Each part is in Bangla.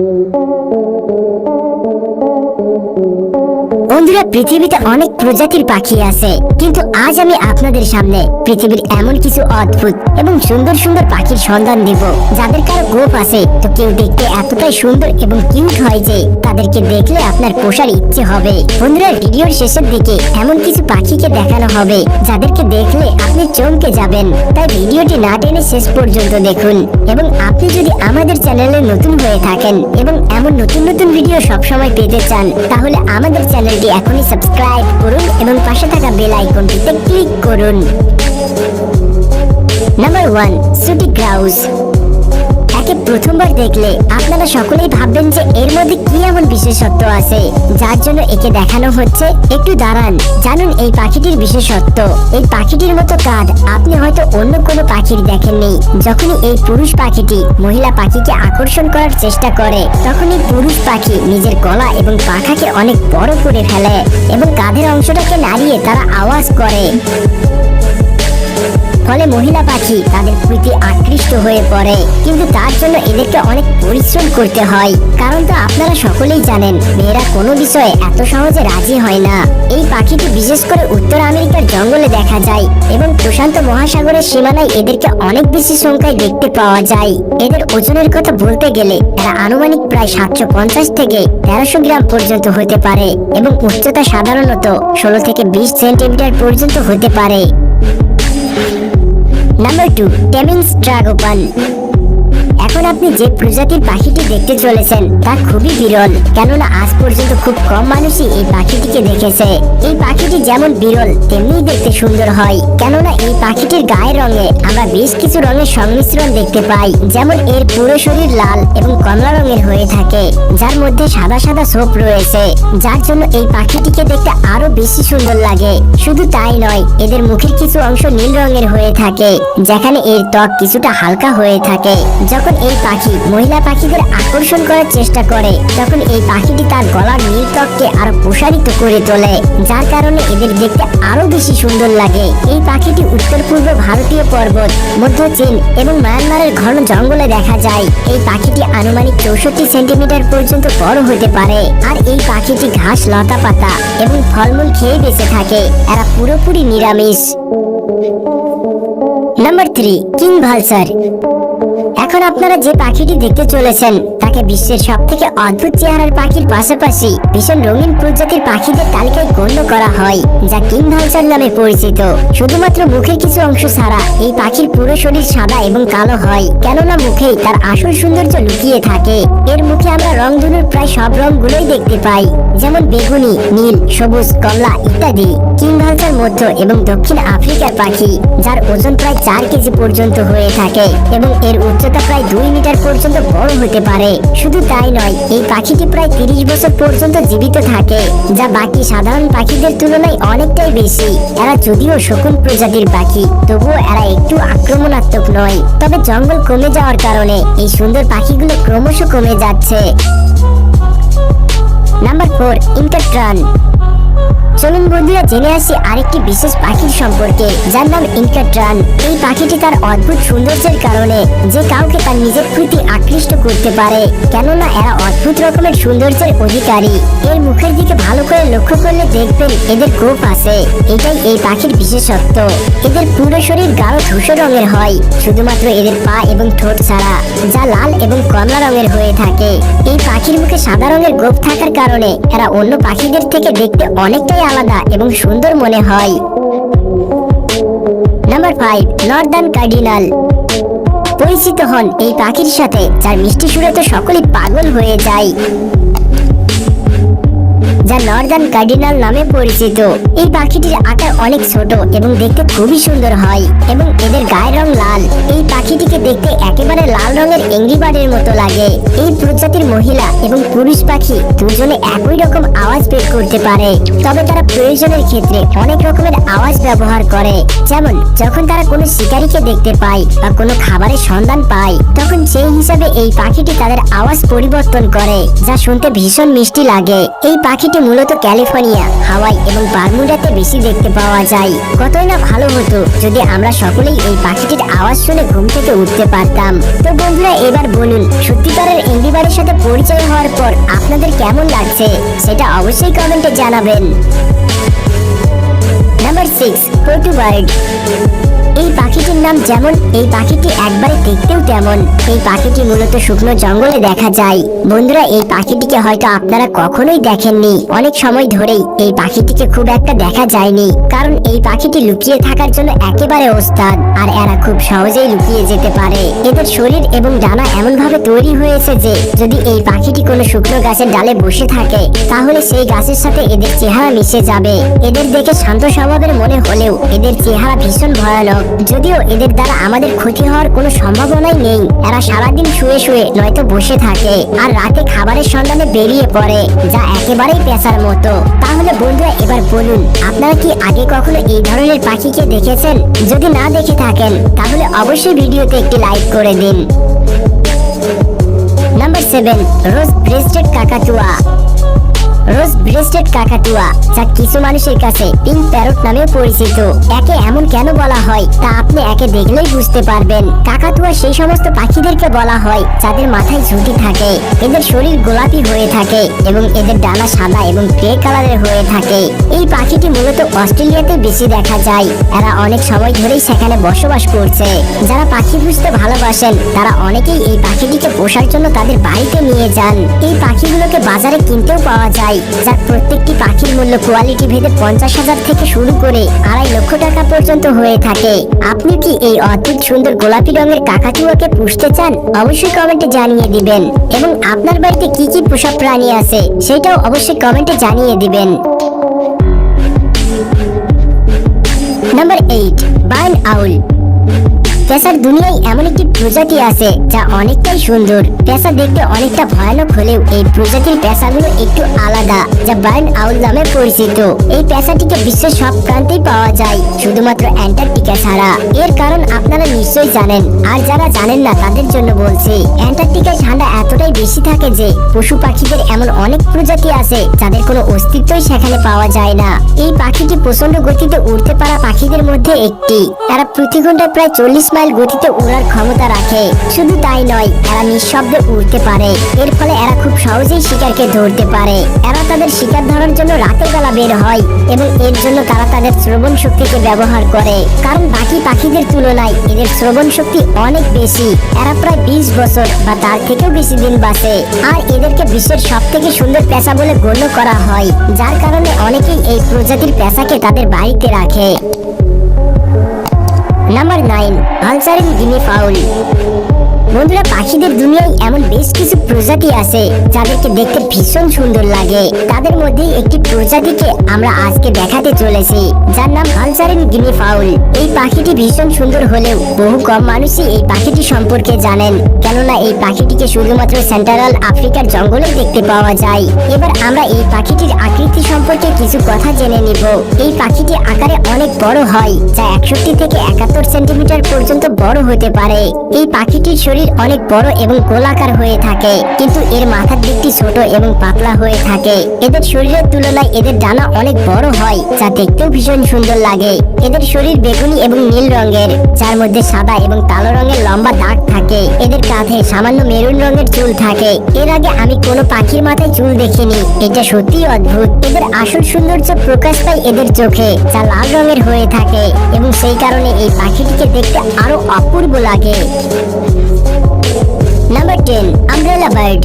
Thank you. বন্ধুরা, পৃথিবীতে অনেক প্রজাতির পাখি আছে, কিন্তু আজ আমি আপনাদের সামনে পৃথিবীর এমন কিছু অদ্ভুত এবং সুন্দর সুন্দর পাখির সন্ধান দিব। যাদের কারও গোপ আছে, তো কেউ দেখতে এতটাই সুন্দর এবং কিউট হয় যে তাদেরকে দেখলে আপনার পোষার ইচ্ছে হবে। বন্ধুরা, ভিডিওর শেষের দিকে এমন কিছু পাখিকে দেখানো হবে, যাদেরকে দেখলে আপনি চমকে যাবেন। তাই ভিডিওটি না টেনে শেষ পর্যন্ত দেখুন এবং আপনি যদি আমাদের চ্যানেলে নতুন হয়ে থাকেন এবং এমন নতুন নতুন ভিডিও সবসময় পেতে চান, তাহলে আমাদের চ্যানেলটি এখনই সাবস্ক্রাইব করুন এবং পাশে থাকা বেল আইকনটিতে ক্লিক করুন। নাম্বার ওয়ান সুটি গ্রাউস একে প্রথমবার দেখলে আপনারা সকলেই ভাববেন যে এর মধ্যে কি এমন বিশেষত্ব আছে, যার জন্য একে দেখানো হচ্ছে। একটু দাঁড়ান, জানুন এই পাখিটির বিশেষত্ব। এই পাখিটির মতো কাঁধ আপনি হয়তো অন্য কোনো পাখির দেখেননি। যখনই এই পুরুষ পাখিটি মহিলা পাখিকে আকর্ষণ করার চেষ্টা করে, তখনই পুরুষ পাখি নিজের গলা এবং পাখাকে অনেক বড় করে ফেলে এবং কাঁধের অংশটাকে নাড়িয়ে তারা আওয়াজ করে। ফলে মহিলা পাখি তাদের প্রতি আকৃষ্ট হয়ে পড়ে। কিন্তু তার জন্য এদেরকে অনেক পরিশ্রম করতে হয়। কারণ তো আপনারা সকলেই জানেন, মেয়েরা কোনো বিষয়ে এত সহজে রাজি হয় না। এই পাখিটি বিশেষ করে উত্তর আমেরিকার জঙ্গলে দেখা যায় এবং প্রশান্ত মহাসাগরের সীমানায় এদেরকে অনেক বেশি সংখ্যায় দেখতে পাওয়া যায়। এদের ওজনের কথা বলতে গেলে এরা আনুমানিক প্রায় সাতশো পঞ্চাশ থেকে তেরোশো গ্রাম পর্যন্ত হতে পারে এবং উচ্চতা সাধারণত ষোলো থেকে বিশ সেন্টিমিটার পর্যন্ত হতে পারে। Number 2. Kevin's Dragopan এখন আপনি যে প্রজাতির পাখিটি দেখতে চলেছেন, তা খুবই বিরল। কেননা আজ পর্যন্ত খুব কম মানুষই এই পাখিটিকে দেখেছে। এই পাখিটি যেমন বিরল তেমনি দেখতে সুন্দর হয়। কেননা এই পাখিটির গায়ের রঙে আমরা বেশ কিছু রঙের সংমিশ্রণ দেখতে পাই, যেমন এর পুরো শরীর লাল এবং কমলা রঙের হয়ে থাকে, যার মধ্যে সাদা সাদা সোপ রয়েছে। যার জন্য এই পাখিটিকে দেখতে আরও বেশি সুন্দর লাগে। শুধু তাই নয়, এদের মুখের কিছু অংশ নীল রঙের হয়ে থাকে, যেখানে এর ত্বক কিছুটা হালকা হয়ে থাকে। যখন এই পাখি মহিলা পাখিদের আকর্ষণ করার চেষ্টা করে। তখন এই পাখিটি তার গলার নীল ত্বককে আরও প্রসারিত করে তোলে, যার কারণে এদের দেখতে আরও বেশি সুন্দর লাগে। এই পাখিটি উত্তর পূর্ব ভারতীয় পর্বত, মধ্য চীন এবং মায়ানমারের ঘন জঙ্গলে দেখা যায়। এই পাখিটি আনুমানিক চৌষট্টি সেন্টিমিটার পর্যন্ত বড় হতে পারে। আর এই পাখিটি ঘাস লতা পাতা এবং ফলমূল খেয়ে বেঁচে থাকে। এরা পুরোপুরি নিরামিষ। Number three, king vulture. এখন আপনারা যে পাখিটি দেখতে চলেছেন তাকে বিশ্বের সব থেকে অদ্ভুত চেহারার পাখির পাশাপাশি ভীষণ রঙিন প্রজাতির পাখিদের তালিকায় গণ্য করা হয়, যা কিং ভালসার নামে পরিচিত। শুধুমাত্র মুখের কিছু অংশ ছাড়া এই পাখির পুরো শরীর সাদা এবং কালো হয়, কেননা মুখেই তার আসল সৌন্দর্য লুকিয়ে থাকে। এর মুখে আমরা রংধনুর প্রায় সব রংগুলোই দেখতে পাই, যেমন বেগুনি, নীল, সবুজ, কমলা ইত্যাদি। কিং ভালসার মধ্য এবং দক্ষিণ আফ্রিকার পাখি, যার ওজন প্রায় চার কেজি পর্যন্ত হয়ে থাকে এবং এর উচ্চতা প্রায় দুই মিটার পর্যন্ত বড় হতে পারে। শুধু তাই নয়, এই পাখিটি প্রায় তিরিশ বছর পর্যন্ত জীবিত থাকে, যা বাকি সাধারণ পাখিদের তুলনায় অনেকটাই বেশি। এরা যদিও শকুন প্রজাতির পাখি, তবুও এরা একটু আক্রমণাত্মক নয়। তবে জঙ্গল কমে যাওয়ার কারণে এই সুন্দর পাখিগুলো ক্রমশ কমে যাচ্ছে। নাম্বার ফোর, ইন্টারট্রান। চলুন বন্ধুরা, জেনে আসি আরেকটি বিশেষ পাখির সম্পর্কে। যার নাম ইনকাট্রান এই পাখিটি তার অদ্ভুত সৌন্দর্যের কারণে যে কাউকে তার নিজের প্রতি আকৃষ্ট করতে পারে, কেননা এরা অদ্ভুত রকমের সৌন্দর্যের অধিকারী। এর মুখের দিকে ভালো করে লক্ষ্য করলে দেখবেন এদের গোপ আছে। এটাই এই পাখির বিশেষত্ব। এদের পুরো শরীর গাঢ় ধূসর রঙের হয়, শুধুমাত্র এদের পা এবং ঠোঁট ছাড়া, যা লাল এবং কমলা রঙের হয়ে থাকে। এই পাখির মুখে সাদা রঙের গোপ থাকার কারণে এরা অন্য পাখিদের থেকে দেখতে অনেকটাই আলাদা এবং সুন্দর মনে হয়। নাম্বার ফাইভ নর্দার্ন কার্ডিনাল পরিচিত হন এই পাখির সাথে, যার মিষ্টি সুরে তো সকলেই পাগল হয়ে যায়। যা নর্দার্ন কার্ডিনাল নামে পরিচিত। এই পাখিটির আকার অনেক ছোট এবং দেখতে খুবই সুন্দর হয় এবং এদের গায়ের রং লাল। এই পাখিটিকে দেখতে একেবারে লাল রঙের এঙ্গি বার্ডের মতো লাগে। এই প্রজাতির মহিলা এবং পুরুষ পাখি দুজনে একই রকম আওয়াজ বের করতে পারে। তবে তারা প্রয়োজনের ক্ষেত্রে অনেক রকমের আওয়াজ ব্যবহার করে। যেমন, যখন তারা কোনো শিকারীকে দেখতে পায় বা কোনো খাবারের সন্ধান পায়, তখন সেই হিসাবে এই পাখিটি তাদের আওয়াজ পরিবর্তন করে, যা শুনতে ভীষণ মিষ্টি লাগে। এই পাখিটি মূলত ক্যালিফোর্নিয়া, হাওয়াই এবং বারমুডাতে বেশি দেখতে পাওয়া যায়। কতই না ভালো হতো যদি আমরা সকলেই এই পাখিটির আওয়াজ শুনে ঘুম থেকে উঠতে পারতাম। তো বন্ধুরা, এবার বলুন, সত্যিকারের এঙ্গিবারের সাথে পরিচয় হওয়ার পর আপনাদের কেমন লাগছে? সেটা অবশ্যই কমেন্টে জানাবেন। নাম্বার সিক্স পটু এই পাখিটির নাম যেমন, এই পাখিটি একবারে দেখতেও তেমন। এই পাখিটি মূলত শুকনো জঙ্গলে দেখা যায়। বন্ধুরা, এই পাখিটিকে হয়তো আপনারা কখনোই দেখেননি। অনেক সময় ধরেই এই পাখিটিকে খুব একটা দেখা যায়নি। কারণ এই পাখিটি লুকিয়ে থাকার জন্য একেবারে ওস্তাদ, আর এরা খুব সহজেই লুকিয়ে যেতে পারে। এদের শরীর এবং ডানা এমন ভাবে তৈরি হয়েছে যে, যদি এই পাখিটি কোনো শুকনো গাছের ডালে বসে থাকে, তাহলে সেই গাছের সাথে এদের চেহারা মিশে যাবে। এদের দেখে শান্ত স্বভাবের মনে হলেও এদের চেহারা ভীষণ ভয়ানক। যদিও এদের দ্বারা আমাদের ক্ষতি হওয়ার কোনো সম্ভাবনাই নেই। এরা সারাদিন শুয়ে শুয়ে নয়তো বসে থাকে আর রাতে খাবারের সন্ধানে বেরিয়ে পড়ে, যা একেবারেই পেশার মতো। তাহলে বন্ধুরা, এবার বলুন, আপনারা কি আগে কখনো এই ধরনের পাখিকে দেখেছেন? যদি না দেখে থাকেন, তাহলে অবশ্যই ভিডিওতে একটি লাইক করে দিন। নাম্বার সেভেন, রোজ ব্রেস্টেড কাকাতুয়া। রোজ ব্রেস্টেড কাকাতুয়া, যা কিছু মানুষের কাছে পিঙ্ক প্যারট নামেও পরিচিত। একে এমন কেন বলা হয়, তা আপনি একে দেখলেই বুঝতে পারবেন। কাকাতুয়া সেই সমস্ত পাখিদেরকে বলা হয়, যাদের মাথায় ঝুঁটি থাকে, এদের শরীর গোলাপি হয়ে থাকে এবং এদের ডানা সাদা এবং গ্রে কালারের হয়ে থাকে। এই পাখিটি মূলত অস্ট্রেলিয়াতে বেশি দেখা যায়। এরা অনেক সময় ধরেই সেখানে বসবাস করছে। যারা পাখি বুঝতে ভালোবাসেন, তারা অনেকেই এই পাখিটিকে পোষার জন্য তাদের বাড়িতে নিয়ে যান। এই পাখিগুলোকে বাজারে কিনতেও পাওয়া যায়। যার প্রত্যেকটি পাখির মূল্য কোয়ালিটি ভেদে পঞ্চাশ হাজার থেকে শুরু করে আড়াই লক্ষ টাকা পর্যন্ত হয়ে থাকে। আপনি কি এই অদ্ভুত সুন্দর গোলাপি রঙের কাকাতুয়াকে পুষতে চান? অবশ্যই কমেন্টে জানিয়ে দিবেন। এবং আপনার বাড়িতে কি কি পোষা প্রাণী আছে, সেটাও অবশ্যই কমেন্টে জানিয়ে দিবেন। Number eight barn owl. পেশার দুনিয়ায় এমন একটি প্রজাতি আছে যা অনেকটাই সুন্দর। পেশা দেখতে অনেকটা ভয়ানক হলেও এই প্রজাতির পেশাগুলো একটু আলাদা, যা বার্ন আউল নামে পরিচিত। এই পেশাটিকে বিশ্বের সব প্রান্তেই পাওয়া যায়, শুধুমাত্র অ্যান্টার্কটিকা ছাড়া। এর কারণ আপনারা নিশ্চয়ই জানেন, আর যারা জানেন না তাদের জন্য বলছি, অ্যান্টার্কটিকায় ঠান্ডা এতটাই বেশি থাকে যে পশু পাখিদের এমন অনেক প্রজাতি আছে যাদের কোনো অস্তিত্বই সেখানে পাওয়া যায় না। এই পাখিটি প্রচণ্ড গতিতে উড়তে পারা পাখিদের মধ্যে একটি। তারা প্রতি ঘন্টায় প্রায় চল্লিশ গতিতে উড়ার ক্ষমতা রাখে। শুধু তাই নয়, এরা নিঃশব্দে উড়তে পারে। এর ফলে এরা খুব সহজেই শিকারকে ধরতে পারে। এরা তাদের শিকার ধরার জন্য রাতের বেলা বের হয় এবং এর জন্য তারা তাদের শ্রবণ শক্তিকে ব্যবহার করে। কারণ বাকি পাখিদের তুলনায় এদের শ্রবণ শক্তি অনেক বেশি। এরা প্রায় বিশ বছর বা তার থেকেও বেশি দিন বাঁচে। আর এদেরকে বিশ্বের সব থেকে সুন্দর পেশা বলে গণ্য করা হয়। যার কারণে অনেকেই এই প্রজাতির পেশাকে তাদের বাড়িতে রাখে। Number nine vulturine guinea fowl বন্ধুরা, পাখিদের দুনিয়ায় এমন বেশ কিছু প্রজাতি আছে, যাদেরকে দেখতে ভীষণ সুন্দর লাগে। তাদের মধ্যে একটি প্রজাতিকে আমরা আজকে দেখাতে চলেছি, যার নাম হালসারিন গিনি ফাউল এই পাখিটি ভীষণ সুন্দর হলেও বহু কম মানুষই এই পাখিটি সম্পর্কে জানেন, কেননা এই পাখিটিকে শুধুমাত্র সেন্ট্রাল আফ্রিকার জঙ্গলে দেখতে পাওয়া যায়। এবার আমরা এই পাখিটির আকৃতি সম্পর্কে কিছু কথা জেনে নিব। এই পাখিটি আকারে অনেক বড় হয়, যা একষট্টি থেকে একাত্তর সেন্টিমিটার পর্যন্ত বড় হতে পারে। এই পাখিটির শরীর অনেক বড় এবং গোলাকার হয়ে থাকে, কিন্তু এর মাথার দিকটি ছোট এবং পাতলা হয়ে থাকে। এদের শরীরের তুলনায় এদের ডানা অনেক বড় হয়, যা দেখতেও ভীষণ সুন্দর লাগে। এদের শরীর বেগুনি এবং নীল রঙের, যার মধ্যে সাদা এবং কালো রঙের লম্বা দাগ থাকে। এদের কাঁধে সামান্য মেরুন রঙের চুল থাকে। এর আগে আমি কোনো পাখির মাথায় চুল দেখিনি, এটা সত্যিই অদ্ভুত। এদের আসল সৌন্দর্য প্রকাশ পায় এদের চোখে, যা লাল রঙের হয়ে থাকে, এবং সেই কারণে এই পাখিটিকে দেখতে আরও অপূর্ব লাগে। টেন আমব্রেলা বার্ড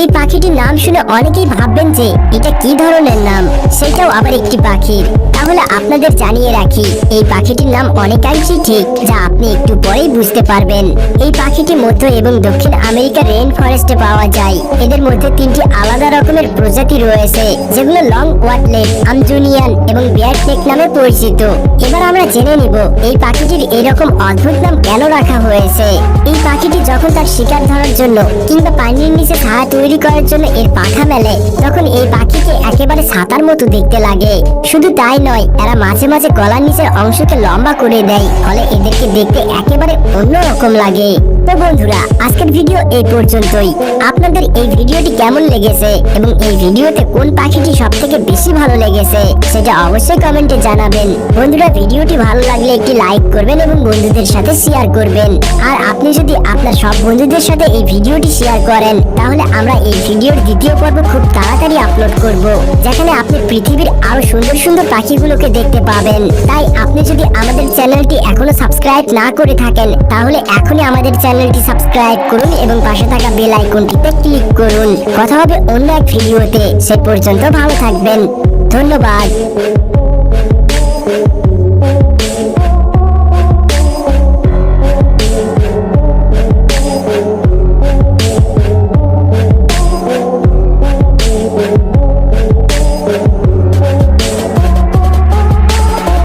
এই পাখিটির নাম শুনে অনেকেই ভাববেন যে এটা কি ধরনের নাম? সেটাও আবার একটি পাখির। তাহলে আপনাদের জানিয়ে রাখি, এই পাখিটির নাম অনেকাংশই ঠিক, যা আপনি একটু পরেই বুঝতে পারবেন। এই পাখিটি মধ্য এবং দক্ষিণ আমেরিকার রেন ফরেস্টে পাওয়া যায়। এদের মধ্যে তিনটি আলাদা রকমের প্রজাতি রয়েছে, যেগুলো লং ওয়াটলেট আমজুনিয়ান এবং বিয়ার নেক নামে পরিচিত। এবার আমরা জেনে নিব, এই পাখিটির এরকম অদ্ভুত নাম কেন রাখা হয়েছে? এই পাখিটি যখন তার শিকার ধরার জন্য কিংবা পানির নিচে ছায়া তৈরি করার জন্য এর পাখা মেলে, তখন এই পাখিকে একেবারে ছাতার মতো দেখতে লাগে। শুধু তাই নয় এরা মাঝে মাঝে গলার নিচের অংশকে লম্বা করে দেয়, ফলে এদেরকে দেখতে একেবারে অন্যরকম লাগে। তো বন্ধুরা, আজকের ভিডিও এই পর্যন্তই। আপনাদের এই ভিডিওটি কেমন লেগেছে এবং এই ভিডিওতে কোন পাখিটি সব থেকে বেশি ভালো লেগেছে, সেটা অবশ্যই কমেন্টে জানাবেন। বন্ধুরা, ভিডিওটি ভালো লাগলে একটি লাইক করবেন এবং বন্ধুদের সাথে শেয়ার করবেন। আর আপনি যদি আপনার সব বন্ধুদের সাথে এই ভিডিওটি শেয়ার করেন, তাহলে আমরা এই ভিডিওর দ্বিতীয় পর্ব খুব তাড়াতাড়ি আপলোড করব, যেখানে আপনি পৃথিবীর আরও সুন্দর সুন্দর পাখিগুলোকে দেখতে পাবেন। তাই আপনি যদি আমাদের চ্যানেলটি এখনও সাবস্ক্রাইব না করে থাকেন, তাহলে এখনই আমাদের চ্যানেলটি সাবস্ক্রাইব করুন এবং পাশে থাকা বেল আইকনটিতে ক্লিক করুন। কথা হবে অন্য এক ভিডিওতে। সে পর্যন্ত ভালো থাকবেন। ধন্যবাদ।